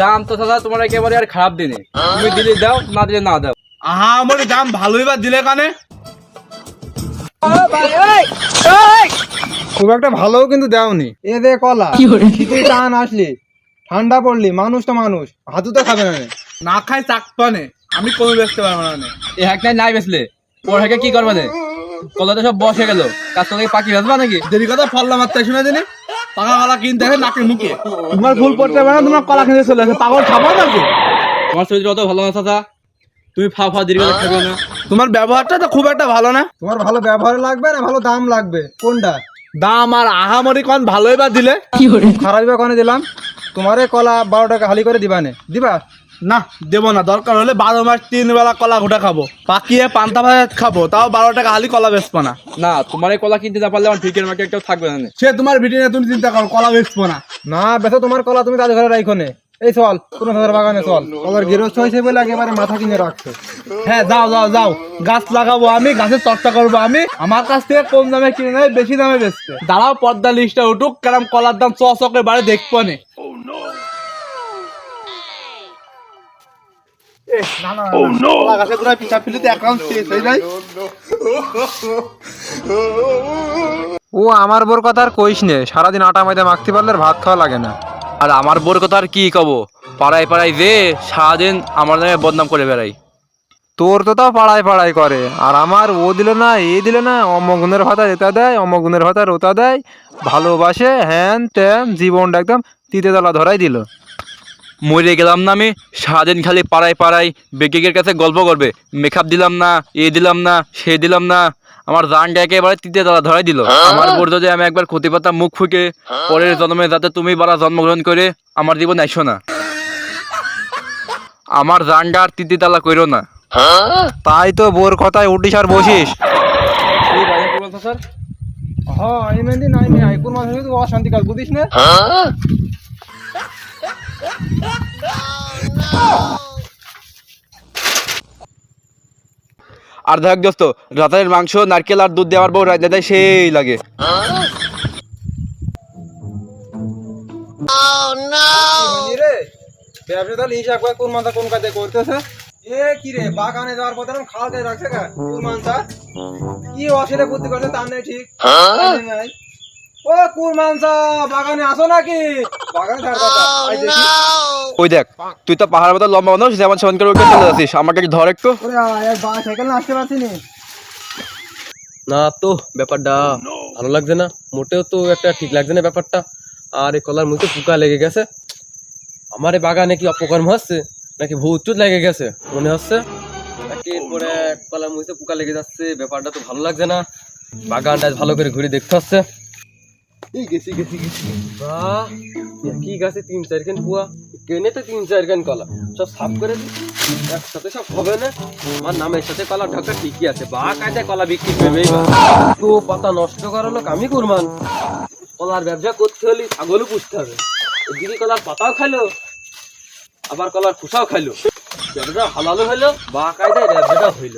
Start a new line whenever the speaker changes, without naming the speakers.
দাম তো দাদা তোমার একেবারে আর খারাপ দিনে। তুমি দিলে দাও না দিলে না দাও।
আহা আমার দাম ভালোই বা দিলে কানে?
খুব একটা ভালো কিন্তু দেওনি। এ দে কলা শীতের টান আসলি ঠান্ডা পড়লি মানুষ তো মানুষ হাতু তো খাবে না নে।
না খাই চাকপানে আমি কোনো বেচতে পারব না নে।
এই হ্যাকটাই নাই বেসলে পর হ্যাকে কি করবে কলা তো সব বসে গেল। কাজ থেকে পাখি বেসবা নাকি?
দেরি কথা ফল মারতে শুনে দিনি পাকা কলা কিনতে হয় নাকের মুখে।
তোমার ফুল পড়তে পারে না তোমার কলা খেতে চলে আসে। পাগল খাব নাকি?
তোমার শরীর অত ভালো না চাচা। তুমি ফা ফা দীর্ঘ খাবে না।
তোমার ব্যবহারটা তো খুব একটা ভালো না।
তোমার ভালো ব্যবহার লাগবে না ভালো দাম লাগবে। কোনটা?
দাম আর আহামরি কন ভালোই বা দিলে?
খারাপ কনে দিলাম? তোমারে কলা বারো টাকা হালি করে দিবা নে। দিবা?
না দেবো না। দরকার হলে বারো মাস তিন বেলা কলা ঘুটা খাব। পাকিয়ে পান্তা ভাত খাব তাও বারো টাকা হালি কলা বেচবো না।
না তোমার এই কলা কিনতে না পারলে আমার ঠিকের মাকে একটাও থাকবে না
সে তোমার ভিডিও নিয়ে তুমি চিন্তা করো কলা বেচবো না।
না বেশো তোমার কলা তুমি তাদের ঘরে রাখো নে। এই চল কোনো হাজার বাগানে চল। কলার গৃহস্থ হয়েছে বলে একেবারে মাথা কিনে রাখছো।
হ্যাঁ যাও যাও যাও। গাছ লাগাবো আমি গাছের চর্চা করব আমি। আমার কাছ থেকে কম দামে কিনে নেবে বেশি দামে বেচতে দাঁড়াও পর্দা লিস্টটা উঠুক কারণ কলার দাম চ চকের বাড়ি দেখব নে। পুরো অ্যাকাউন্ট শেষ হয়ে যায়
ও আমার বোর কথা আর কইস নে সারাদিন আটা ময়দা মাখতে পারলে আর ভাত খাওয়া লাগে না
আর আমার বোর কথা আর কি কব পাড়ায় পাড়ায় যে সারাদিন আমার নামে বদনাম করে বেড়াই
তোর তো তাও পাড়ায় পাড়ায় করে আর আমার ও দিল না এ দিল না অমগুণের ভাতা এটা দেয় অমগুণের ভাতা ওটা দেয় ভালোবাসে হ্যান ত্যান জীবনটা একদম তিতে তলা ধরাই দিল
মরে গেলাম না আমি সারাদিন খালি পাড়ায় পাড়ায় বেকিকের কাছে গল্প করবে। মেকআপ দিলাম না এ দিলাম না সে দিলাম না আমার জানটা একেবারে তিতে তালা ধরাই দিল। আমার বোর যদি আমি একবার ক্ষতি পাতাম মুখ ফুকে পরের জন্মে যাতে তুমি বারা জন্মগ্রহণ করে আমার জীবন আইসো না। আমার জানটা আর তিতি তালা কইরো না।
তাই তো বোর কথায় উঠিস আর বসিস।
স্যার?
হ্যাঁ এই মেহেন্দি নাই নি আইকুর মাঝে তুই অশান্তি কাল বুঝিস না?
আর দেখ দোস্ত রাতের মাংস নারকেল আর দুধ দেওয়ার বউ রাজা দেয় সেই লাগে।
রে? তাহলে কোন মাথা কোন কাজে করতেছে? এ কি রে বাগানে যাওয়ার পথে খাওয়াতে রাখছে কোন মানসা কি অসুবিধা বুদ্ধি করছে তার নেই ঠিক। নাই। ও বাগানে আসো নাকি? বাগানে দেখি।
ওই দেখ তুই তো পাহাড় মতো লম্বা মানুষ যেমন সেমন করে ওকে চলে যাচ্ছিস আমাকে একটু ধর একটু।
সাইকেল না আসতে পারছি না।
তো ব্যাপারটা ভালো লাগছে না। মোটেও তো একটা ঠিক লাগছে না ব্যাপারটা। আর এই কলার মুখে পোকা লেগে গেছে। আমার এই বাগানে কি অপকর্ম হচ্ছে? নাকি ভূত লেগে গেছে মনে হচ্ছে? নাকি এরপরে কলার মুখে পোকা লেগে যাচ্ছে ব্যাপারটা তো ভালো লাগছে না। বাগানটা ভালো করে ঘুরে দেখতে হচ্ছে। এই গেছি গেছি গেছি বাহ। কি গাছে তিন চার খান পুয়া। কেনে তো তিন চার খান কলা। সব সাফ করে দিই একসাথে সব হবে না। আমার নামের সাথে কলা ঢাকা ঠিকই আছে। বা কায়দায় কলা বিক্রি করবেই বা। তো পাতা নষ্ট করার লোক আমি করমান কলার ব্যবসা করতে হলে ছাগলও পুষতে হবে। এদিকে কলার পাতাও খাইলো। আবার কলার খোসাও খাইলো। ব্যবসা হালালো হইল বা কায়দায় ব্যবসাটা হইল।